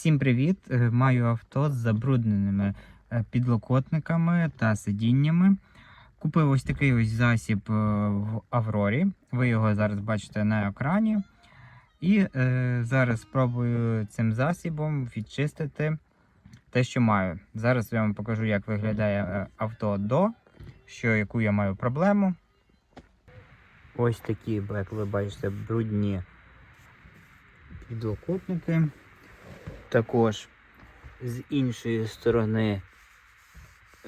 Всім привіт! Е, Маю авто з забрудненими е, підлокотниками та сидіннями. Купив ось такий ось засіб е, в Аврорі. Ви його зараз бачите на екрані. І е, зараз спробую цим засібом відчистити те, що маю. Зараз я вам покажу, як виглядає авто до, що яку я маю проблему. Ось такі, як ви бачите, брудні підлокотники. Також з іншої сторони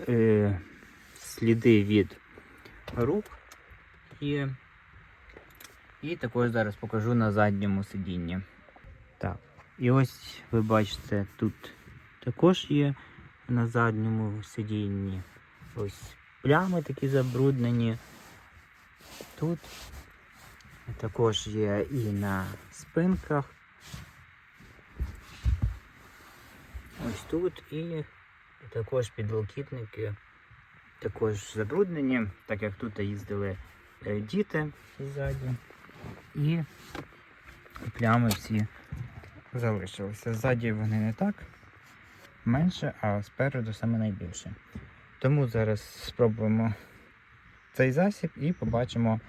е, сліди від рук є. І також зараз покажу на задньому сидінні. Так, і ось ви бачите, тут також є на задньому сидінні ось плями такі забруднені. Тут також є і на спинках. Ось тут і також підлокітники також забруднені, так як тут їздили е, діти ззаді. І плями всі залишилися. Ззаді вони не так менше, а спереду саме найбільше. Тому зараз спробуємо цей засіб і побачимо,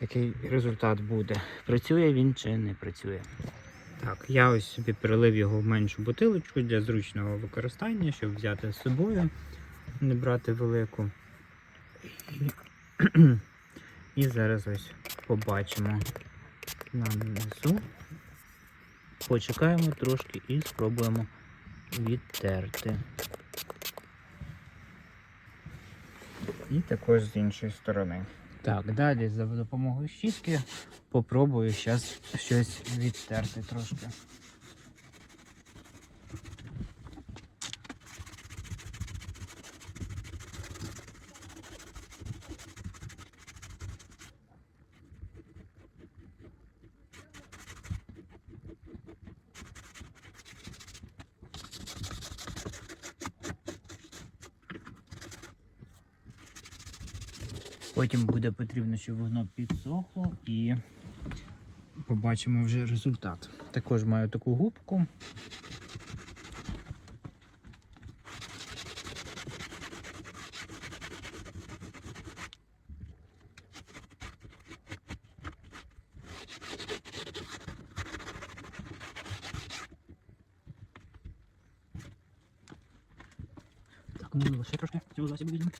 який результат буде. Працює він чи не працює. Так, я ось собі перелив його в меншу бутилочку для зручного використання, щоб взяти з собою, не брати велику. І, зараз ось побачимо нанизу. Почекаємо трошки і спробуємо відтерти. І також з іншої сторони. Так, далі за допомогою щітки попробую зараз щось відтерти трошки. Потім буде потрібно, щоб воно підсохло і побачимо вже результат. Також маю таку губку. Так, ну ще трошки цього засібу візьмемо.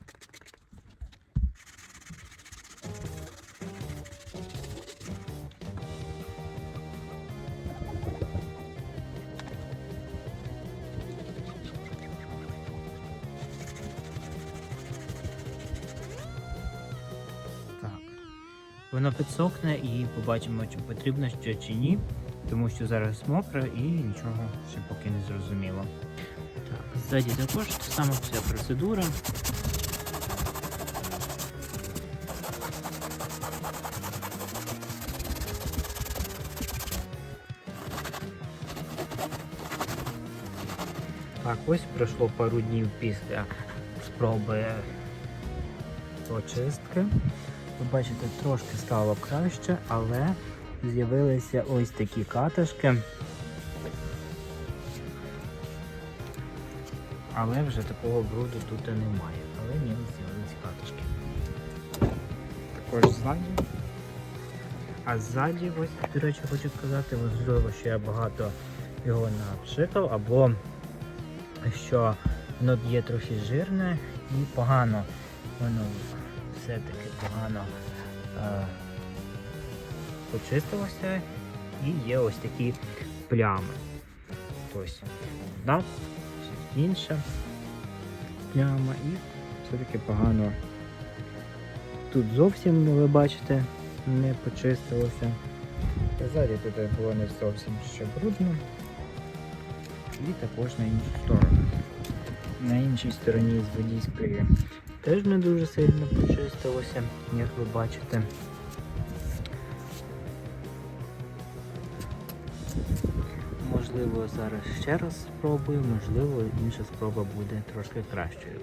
Воно підсохне і побачимо, чи потрібно ще чи ні, тому що зараз мокре і нічого ще поки не зрозуміло. Так, ззаді також та сама вся процедура. Так, ось пройшло пару днів після спроби очистки. Ви бачите, трошки стало краще, але з'явилися ось такі катишки. Але вже такого бруду тут немає. Але ні, з'явилися катишки. Також ззаді. А ззаді, ось, до речі, хочу сказати, можливо, що я багато його напшикав, або що воно є трохи жирне і погано. Воно все-таки погано е, почистилося і є ось такі плями. Ось одна, інша пляма і все-таки погано. Тут зовсім, ви бачите, не почистилося. Ззаді тут було не зовсім ще брудно. І також на іншу сторону. На іншій стороні з водійської теж не дуже сильно почистилося, як ви бачите. Можливо, зараз ще раз спробую, можливо, інша спроба буде трошки кращою.